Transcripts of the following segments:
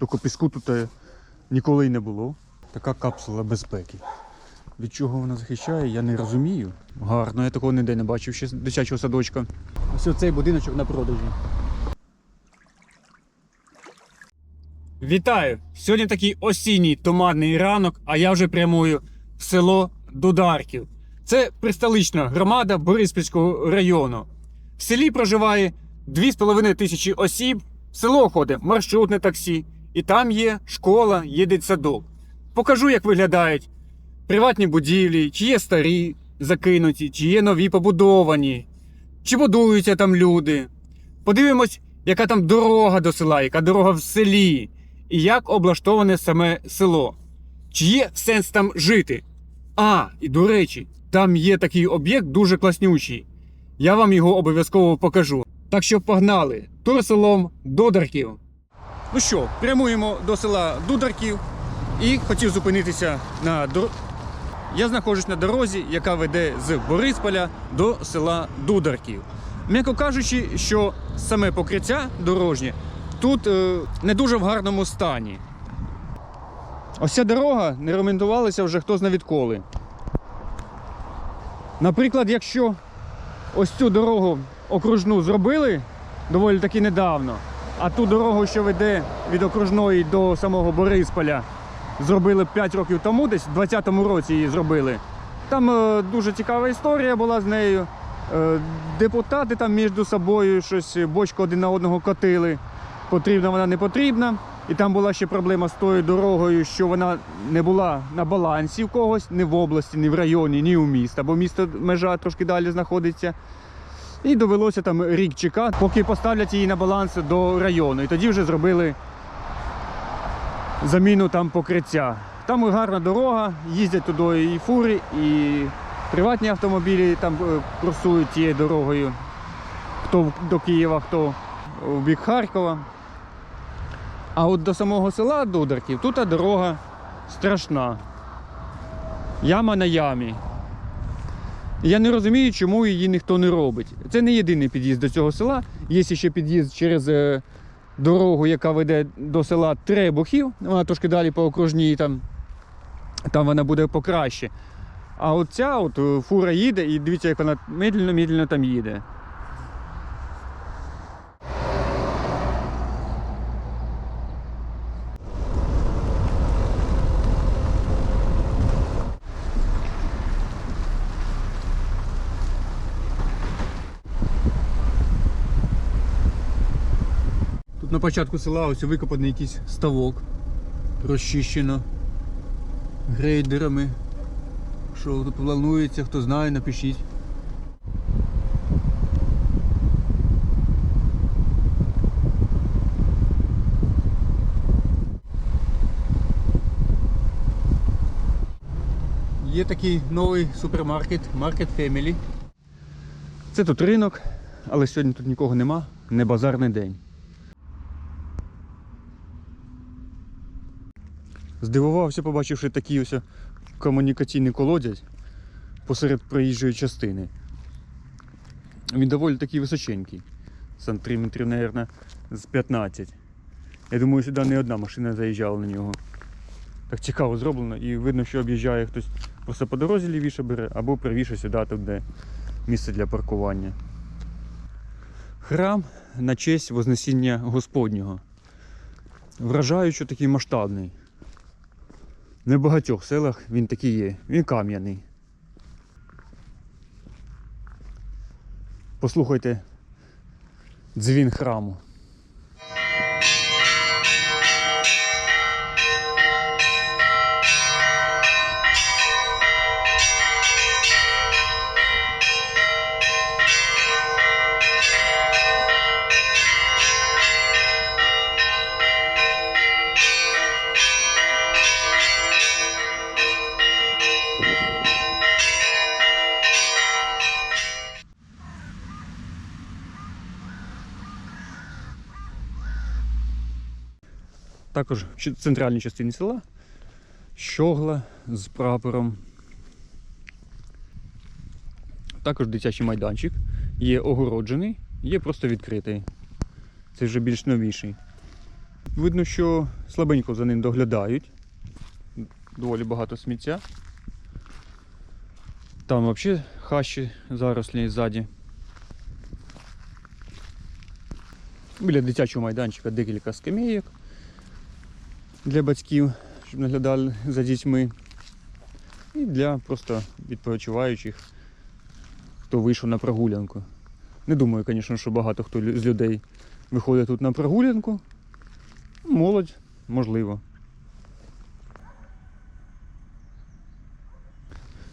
Тільки піску тут е, ніколи й не було. Така капсула безпеки. Від чого вона захищає, я не розумію. Гарно, я такого ніде не бачив ще з дитячого садочка. Ось оцей будиночок на продажі. Вітаю! Сьогодні такий осінній туманний ранок, а я вже прямую в село Дударків. Це пристолична громада Бориспільського району. В селі проживає 2,5 тисячі осіб. В село ходить маршрутне таксі, і там є школа, є дитсадок. Покажу, як виглядають приватні будівлі, чи є старі закинуті, чи є нові побудовані, чи будуються там люди. Подивимось, яка там дорога до села, яка дорога в селі, і як облаштоване саме село. Чи є сенс там жити? А, і до речі, там є такий об'єкт дуже класнючий. Я вам його обов'язково покажу. Так що погнали тур селом Додарків. Ну що, прямуємо до села Дударків і хотів зупинитися на дор... Я знаходжусь на дорозі, яка веде з Борисполя до села Дударків. М'яко кажучи, що саме покриття дорожнє тут е, не дуже в гарному стані. Ось ця дорога не ремонтувалася вже хто зна відколи. Наприклад, якщо ось цю дорогу окружну зробили доволі таки недавно, а ту дорогу, що веде від окружної до самого Борисполя, зробили 5 років тому, десь в 20-му році її зробили. Там е, дуже цікава історія була з нею. Е, депутати там між собою щось бочку один на одного котили. Потрібна вона не потрібна. І там була ще проблема з тою дорогою, що вона не була на балансі в когось, ні в області, ні в районі, ні у міста, бо місто межа трошки далі знаходиться. І довелося там рік чекати, поки поставлять її на баланс до району. І тоді вже зробили заміну там покриття. Там гарна дорога, їздять туди і фури, і приватні автомобілі там е, курсують тією дорогою. Хто до Києва, хто в бік Харкова. А от до самого села Дударків тут дорога страшна. Яма на ямі. Я не розумію, чому її ніхто не робить. Це не єдиний під'їзд до цього села. Є ще під'їзд через е, дорогу, яка веде до села Требухів. Вона трошки далі по окружній, там, там вона буде покраще. А от ця от е, фура їде, і дивіться, як вона медленно-медленно там їде. Початку села ось викопаний якийсь ставок. Розчищено грейдерами. Що тут планується, хто знає, напишіть. Є такий новий супермаркет, Market Family. Це тут ринок, але сьогодні тут нікого нема, не базарний день. Здивувався, побачивши такий ось комунікаційний колодязь посеред проїжджої частини. Він доволі такий височенький. Сантиметрів, мабуть, з 15. Я думаю, сюди не одна машина заїжджала на нього. Так цікаво зроблено і видно, що об'їжджає хтось просто по дорозі лівіше бере, або правіше сюди, тут де місце для паркування. Храм на честь Вознесіння Господнього. Вражаючи такий масштабний. Не в багатьох селах він такий є. Він кам'яний. Послухайте дзвін храму. Також в центральній частині села щогла з прапором. Також дитячий майданчик. Є огороджений, є просто відкритий. Це вже більш новіший. видно, що слабенько за ним доглядають. Доволі багато сміття. Там взагалі хащі зарослі ззаді. Біля дитячого майданчика декілька скамейок для батьків, щоб наглядали за дітьми. І для просто відпочиваючих, хто вийшов на прогулянку. Не думаю, звісно, що багато хто з людей виходить тут на прогулянку. Молодь, можливо.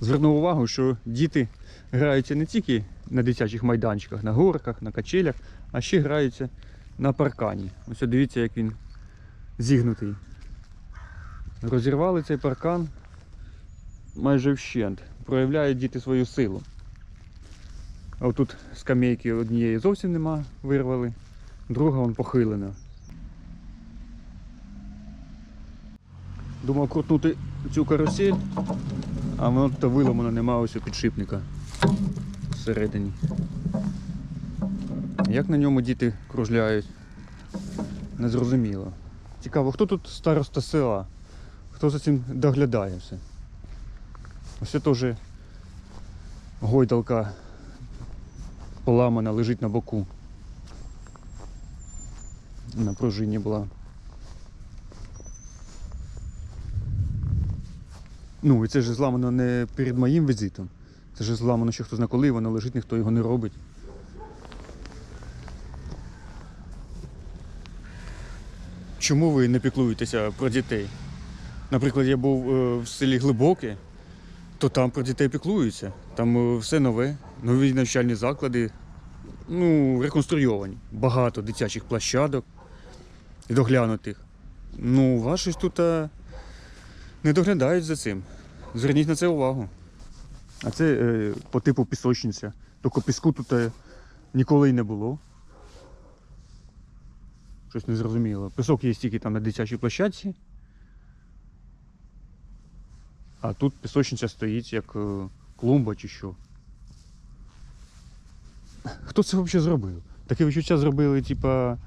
Звернув увагу, що діти граються не тільки на дитячих майданчиках, на горках, на качелях, а ще граються на паркані. Ось дивіться, як він зігнутий. Розірвали цей паркан майже вщент. Проявляють діти свою силу. А отут скамейки однієї зовсім нема, вирвали, друга вон похилена. Думав крутнути цю карусель, а воно то виламано, нема ось підшипника всередині. Як на ньому діти кружляють? Незрозуміло. Цікаво, хто тут староста села? Хто за цим доглядає все? Ось це теж гойдалка поламана, лежить на боку. На пружині була. Ну, і це ж зламано не перед моїм візитом. Це ж зламано, що хто зна коли, воно лежить, ніхто його не робить. Чому ви не піклуєтеся про дітей? Наприклад, я був е, в селі Глибоке, то там про дітей піклуються. Там е, все нове, нові навчальні заклади, ну, реконструйовані. Багато дитячих площадок і доглянутих. Ну, вас щось тут е, не доглядають за цим. Зверніть на це увагу. А це е, по типу пісочниця. Тільки піску тут ніколи й не було. Щось незрозуміло. Пісок є тільки там на дитячій площадці. А тут пісочниця стоїть як е, клумба чи що. Хто це взагалі зробив? Таке відчуття зробили, типа,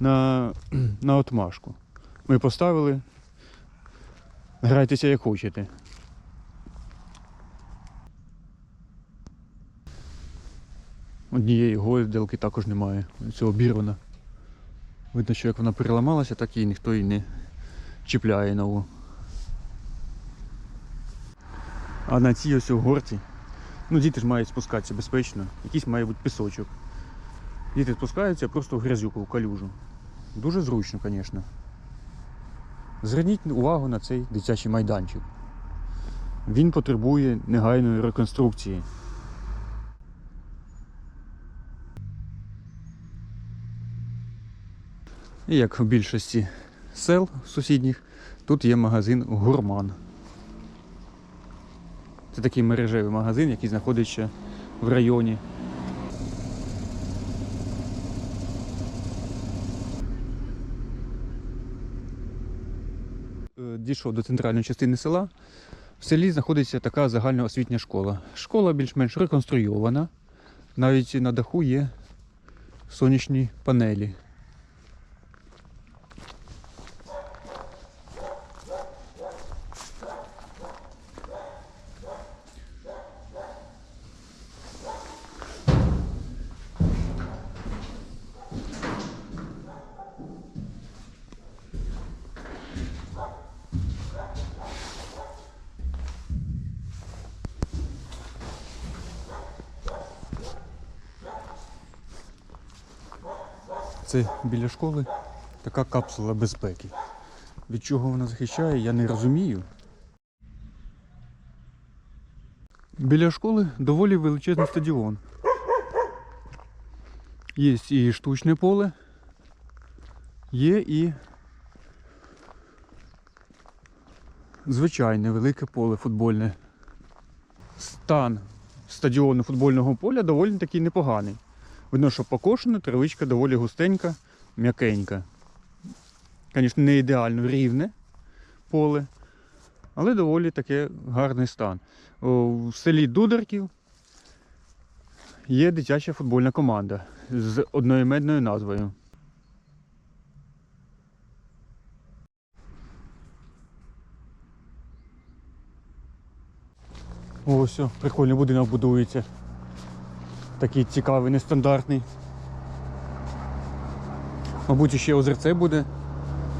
на, на отмашку. Ми поставили. Грайтеся як хочете. Однієї гойдалки також немає. Цього обірвана. Видно, що як вона переламалася, так і ніхто її не чіпляє нову. А на цій ось горці, ну діти ж мають спускатися безпечно, якийсь має бути пісочок. Діти спускаються просто в грязюку, в калюжу. Дуже зручно, звісно. Зверніть увагу на цей дитячий майданчик. Він потребує негайної реконструкції. І як в більшості сел сусідніх, тут є магазин Гурман. Це такий мережевий магазин, який знаходиться в районі. Е, Дійшов до центральної частини села. В селі знаходиться така загальноосвітня школа. Школа більш-менш реконструйована. Навіть на даху є сонячні панелі. Це біля школи така капсула безпеки. Від чого вона захищає, я не розумію. Біля школи доволі величезний стадіон. Є і штучне поле, є і звичайне велике поле футбольне. Стан стадіону футбольного поля доволі такий непоганий. Видно, що покошена, травичка доволі густенька, м'якенька. Звісно, не ідеально рівне поле, але доволі таке гарний стан. В селі Дударків є дитяча футбольна команда з одноіменною назвою. Ось, прикольний будинок будується. Такий цікавий, нестандартний. Мабуть, ще озерце буде.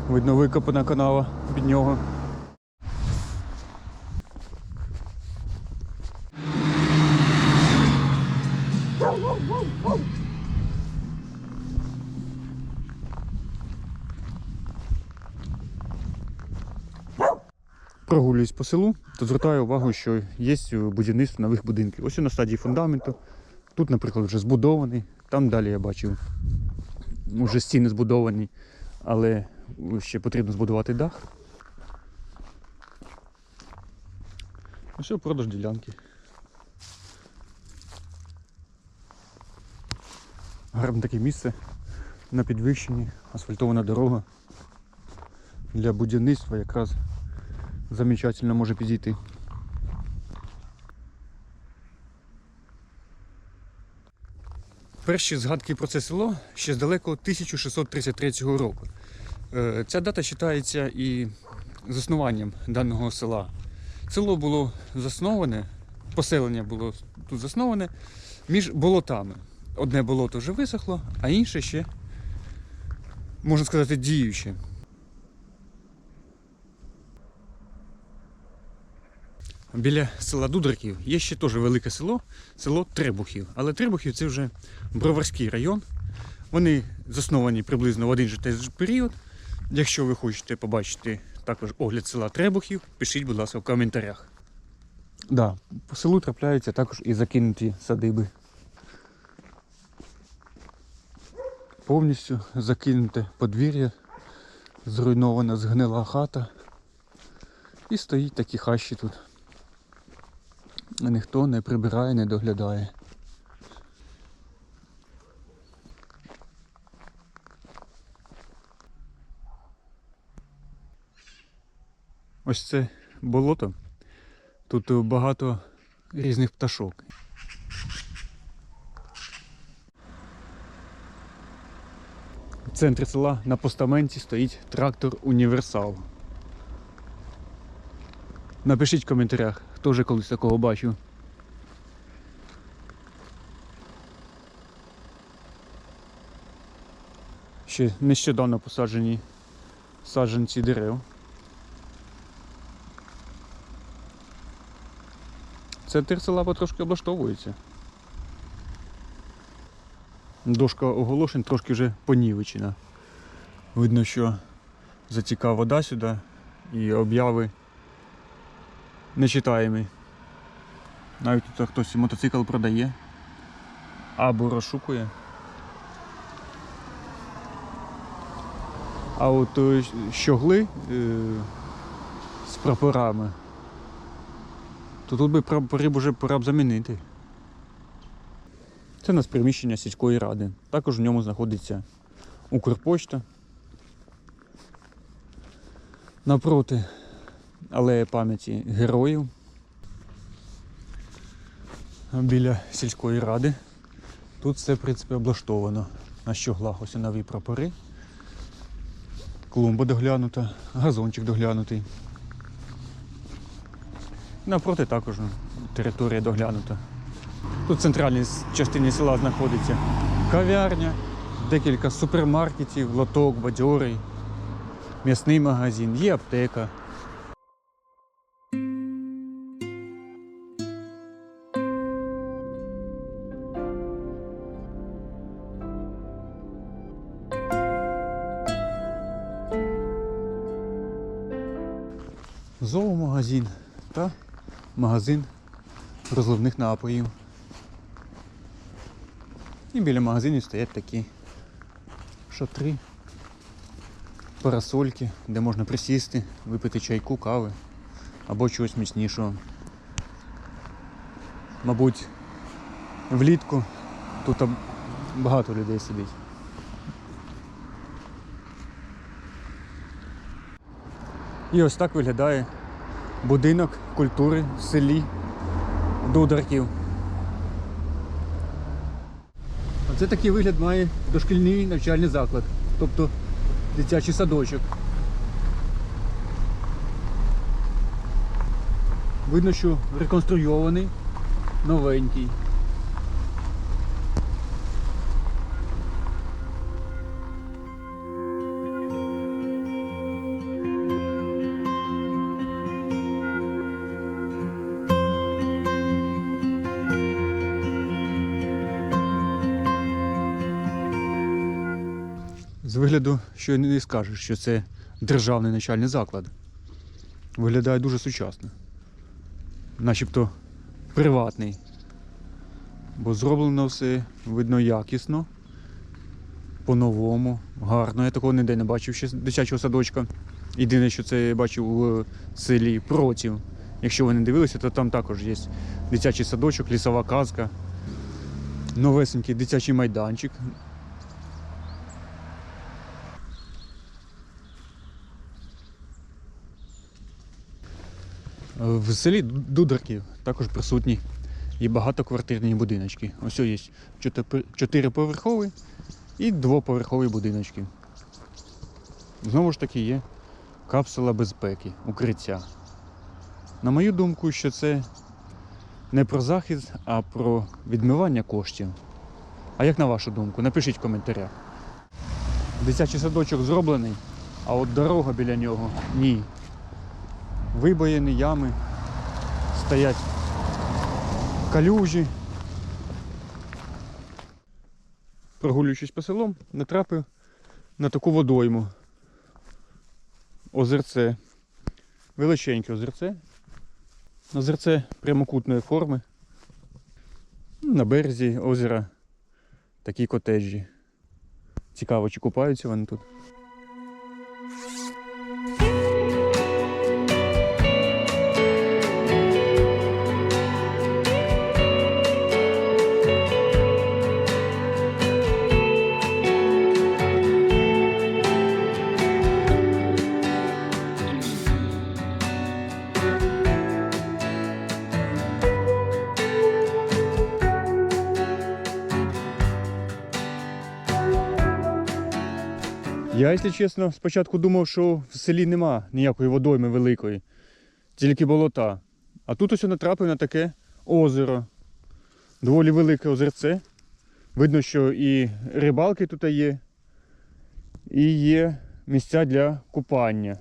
Видно, викопана канава під нього. Прогулююсь по селу, то звертаю увагу, що є будівництво нових будинків. Ось на стадії фундаменту. Тут, наприклад, вже збудований. Там далі я бачив, вже стіни збудовані, але ще потрібно збудувати дах. Ось продаж ділянки. Гарне таке місце на підвищенні, асфальтована дорога. Для будівництва якраз замечательно може підійти. Перші згадки про це село ще з далекого 1633 року. Е, Ця дата вважається і заснуванням даного села. Село було засноване, поселення було тут засноване між болотами. Одне болото вже висохло, а інше ще, можна сказати, діюче. Біля села Дударків є ще теж велике село, село Требухів. Але Требухів це вже Броварський район. Вони засновані приблизно в один же той же період. Якщо ви хочете побачити також огляд села Требухів, пишіть, будь ласка, в коментарях. Да, по селу трапляються також і закинуті садиби. Повністю закинуте подвір'я, зруйнована згнила хата. І стоїть такі хащі тут. Ніхто не прибирає, не доглядає. Ось це болото. Тут багато різних пташок. В центрі села на постаменті стоїть трактор Універсал. Напишіть в коментарях, вже колись такого бачив. Ще нещодавно посаджені саджанці дерев. Центр села потрошки облаштовується. Дошка оголошень трошки вже понівечена. Видно, що затікає вода сюди і обяви нечитаємі. Навіть тут хтось мотоцикл продає або розшукує. А от е, щогли е, з прапорами, то тут би прапорів вже пора б замінити. Це у нас приміщення сільської ради. Також в ньому знаходиться Укрпочта. Напроти алея пам'яті героїв біля сільської ради. Тут все, в принципі, облаштовано. На щоглах ось нові прапори. Клумба доглянута, газончик доглянутий. Напроти також територія доглянута. Тут в центральній частині села знаходиться кав'ярня, декілька супермаркетів, лоток, бадьорий, м'ясний магазин, є аптека. Зоомагазин та магазин розливних напоїв. І біля магазинів стоять такі шатри, парасольки, де можна присісти, випити чайку, кави або чогось міцнішого. Мабуть, влітку тут багато людей сидить. І ось так виглядає будинок культури в селі Дударків. Оце такий вигляд має дошкільний навчальний заклад, тобто дитячий садочок. Видно, що реконструйований, новенький. Що не скажеш, що це державний навчальний заклад. Виглядає дуже сучасно. Начебто приватний. Бо зроблено все, видно, якісно, по-новому, гарно. Я такого ніде не бачив ще дитячого садочка. Єдине, що це я бачив у селі Протів. Якщо ви не дивилися, то там також є дитячий садочок, лісова казка, новесенький дитячий майданчик. В селі Дударків також присутні і багатоквартирні будиночки. Ось є чотириповерховий і двоповерхові будиночки. Знову ж таки є капсула безпеки, укриття. На мою думку, що це не про захист, а про відмивання коштів. А як на вашу думку? Напишіть в коментарях. Дитячий садочок зроблений, а от дорога біля нього ні вибоїни, ями, стоять калюжі. Прогулюючись по селам, натрапив на таку водойму. Озерце. Величеньке озерце. Озерце прямокутної форми. На березі озера такі котеджі. Цікаво, чи купаються вони тут. Я, якщо чесно, спочатку думав, що в селі нема ніякої водойми великої, тільки болота. А тут ось натрапив на таке озеро. Доволі велике озерце. Видно, що і рибалки тут є, і є місця для купання.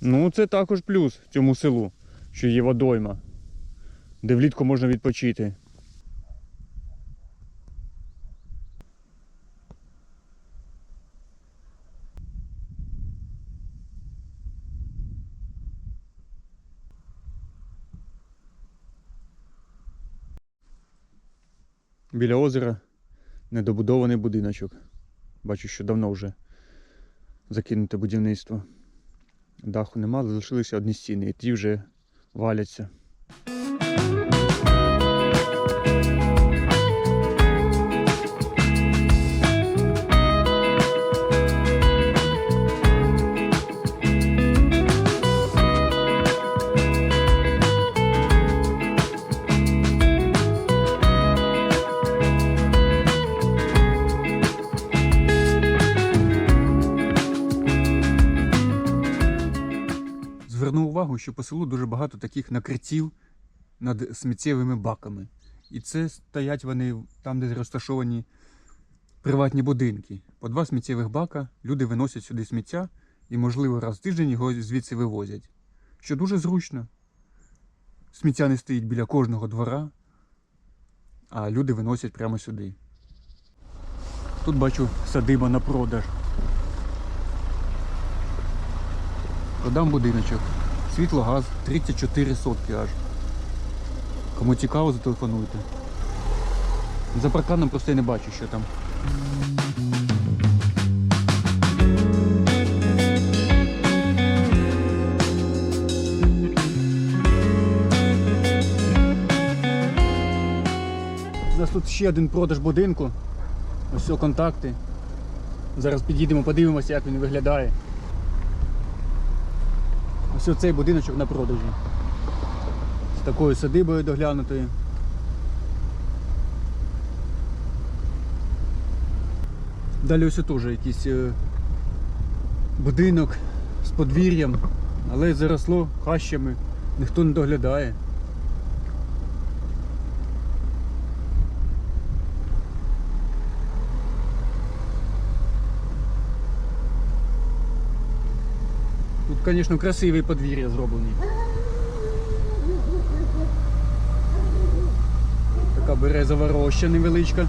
Ну, це також плюс цьому селу, що є водойма, де влітку можна відпочити. Біля озера недобудований будиночок. Бачу, що давно вже закинуте будівництво. Даху нема, залишилися одні стіни, і ті вже валяться. Звернув увагу, що по селу дуже багато таких накриттів над сміттєвими баками. І це стоять вони там, де розташовані приватні будинки. По два сміттєвих бака люди виносять сюди сміття і, можливо, раз в тиждень його звідси вивозять. Що дуже зручно. Сміття не стоїть біля кожного двора, а люди виносять прямо сюди. Тут бачу садиба на продаж. Продам будиночок. Світло, газ, 34 сотки аж. Кому цікаво, зателефонуйте. За парканом просто я не бачу, що там. У нас тут ще один продаж будинку. Ось все, контакти. Зараз підійдемо, подивимося, як він виглядає. Ось цей будиночок на продажі. З такою садибою доглянутою. Далі ось теж якийсь е, будинок з подвір'ям, але заросло хащами, Ніхто не доглядає. Тут, звісно, красивий подвір'я зроблений. Така березова роща невеличка.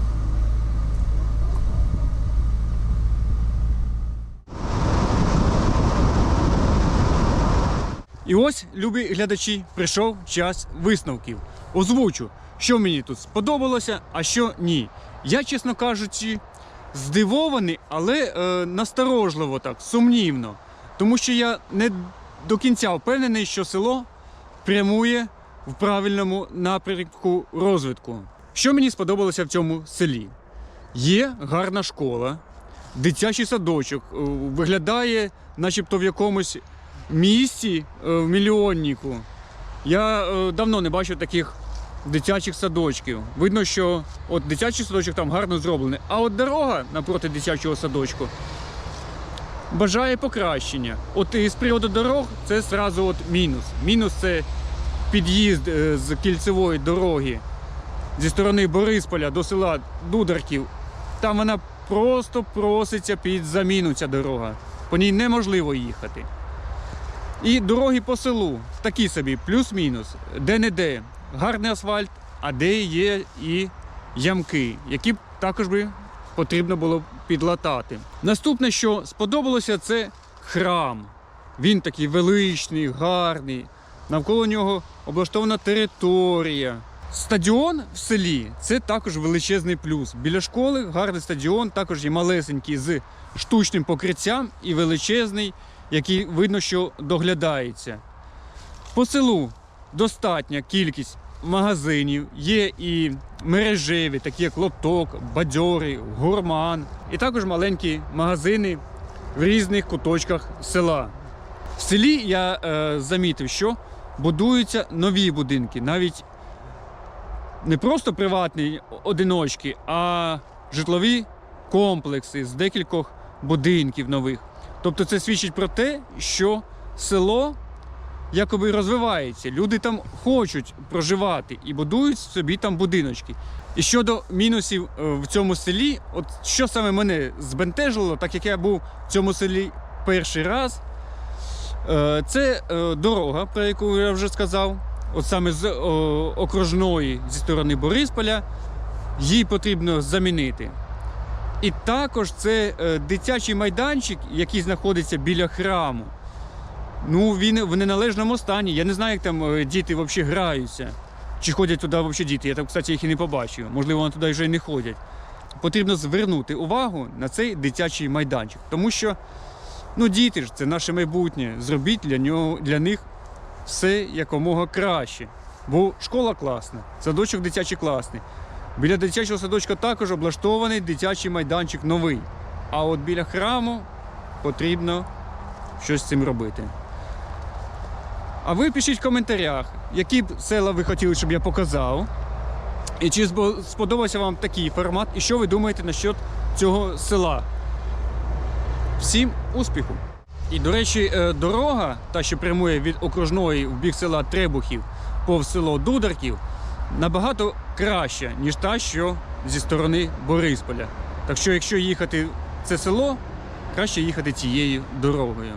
І ось, любі глядачі, прийшов час висновків. Озвучу, що мені тут сподобалося, а що ні. Я, чесно кажучи, здивований, але е, насторожливо так, сумнівно. Тому що я не до кінця впевнений, що село прямує в правильному напрямку розвитку. Що мені сподобалося в цьому селі? Є гарна школа, дитячий садочок, е, виглядає, начебто в якомусь місті е, в мільйоннику. Я е, давно не бачив таких дитячих садочків. Видно, що от дитячий садочок там гарно зроблений, а от дорога напроти дитячого садочку бажає покращення. От з приводу дорог це зразу от мінус. Мінус це під'їзд е, з кільцевої дороги зі сторони Борисполя до села Дударків. Там вона просто проситься під заміну ця дорога. По ній неможливо їхати. І дороги по селу такі собі, плюс-мінус, де-не-де. Гарний асфальт, а де є і ямки, які також би потрібно було підлатати. Наступне, що сподобалося, це храм. Він такий величний, гарний. Навколо нього облаштована територія. Стадіон в селі це також величезний плюс. Біля школи гарний стадіон, також є малесенький з штучним покриттям і величезний, який видно, що доглядається. По селу достатня кількість магазинів, є і мережеві, такі як лоток, бадьори, гурман, і також маленькі магазини в різних куточках села. В селі я е, замітив, що будуються нові будинки, навіть не просто приватні одиночки, а житлові комплекси з декількох будинків нових. Тобто це свідчить про те, що село якоби розвивається. Люди там хочуть проживати і будують собі там будиночки. І щодо мінусів е, в цьому селі, от що саме мене збентежило, так як я був в цьому селі перший раз, е, це е, дорога, про яку я вже сказав. От саме з окружної зі сторони Борисполя, її потрібно замінити. І також це дитячий майданчик, який знаходиться біля храму. Ну, він в неналежному стані. Я не знаю, як там е, діти взагалі граються. Чи ходять туди взагалі діти. Я там, кстати, їх і не побачив. Можливо, вони туди вже й не ходять. Потрібно звернути увагу на цей дитячий майданчик. Тому що ну, діти ж це наше майбутнє. Зробіть для, нього, для них все якомога краще. Бо школа класна, садочок дитячий класний. Біля дитячого садочка також облаштований дитячий майданчик новий. А от біля храму потрібно щось з цим робити. А ви пишіть в коментарях, які б села ви хотіли, щоб я показав. І чи сподобався вам такий формат, і що ви думаєте насчет цього села. Всім успіху! І, до речі, е, дорога, та, що прямує від окружної в бік села Требухів повз село Дударків, набагато краща, ніж та, що зі сторони Борисполя. Так що, якщо їхати в це село, краще їхати цією дорогою.